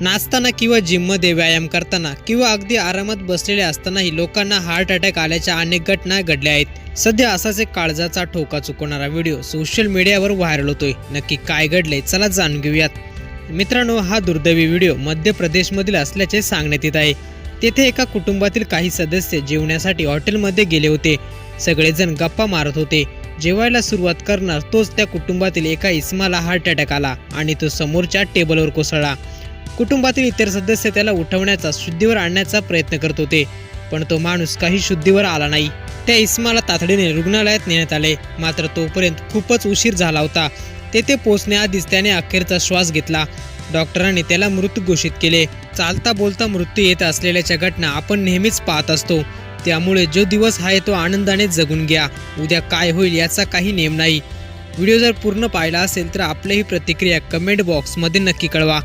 नाचताना किंवा जिममध्ये व्यायाम करताना किंवा अगदी आरामात बसलेले असतानाही लोकांना हार्ट अटॅक आल्याच्या अनेक घटना घडल्या आहेत. सध्या असाच एक काळजाचा ठोका चुकवणारा व्हिडिओ सोशल मीडियावर व्हायरल होतोय. नक्की काय घडले चला जाणून घेऊयात. मित्रांनो हा दुर्दैवी व्हिडिओ मध्य प्रदेशमधील असल्याचे सांगण्यात येत आहे. तेथे एका कुटुंबातील काही सदस्य जेवण्यासाठी हॉटेलमध्ये गेले होते. सगळेजण गप्पा मारत होते. जेवायला सुरुवात करणार तोच त्या कुटुंबातील एका इस्माला हार्ट अटॅक आला आणि तो समोरच्या टेबलवर कोसळला. कुटुंबातील इतर सदस्य त्याला उठवण्याचा शुद्धीवर आणण्याचा प्रयत्न करत होते. पण तो माणूस काही शुद्धीवर आला नाही. त्या इस्माला तातडीने रुग्णालयात नेण्यात आले. मात्र तोपर्यंत खूपच उशीर झाला होता. तेथे पोहोचण्याआधीच त्याने अखेरचा श्वास घेतला. डॉक्टरांनी त्याला मृत घोषित केले. चालता बोलता मृत्यू येत असलेल्याच्या घटना आपण नेहमीच पाहत असतो. त्यामुळे जो दिवस आहे तो आनंदाने जगून घ्या. उद्या काय होईल याचा काही नेम नाही. व्हिडिओ जर पूर्ण पाहिला असेल तर आपलीही प्रतिक्रिया कमेंट बॉक्समध्ये नक्की कळवा.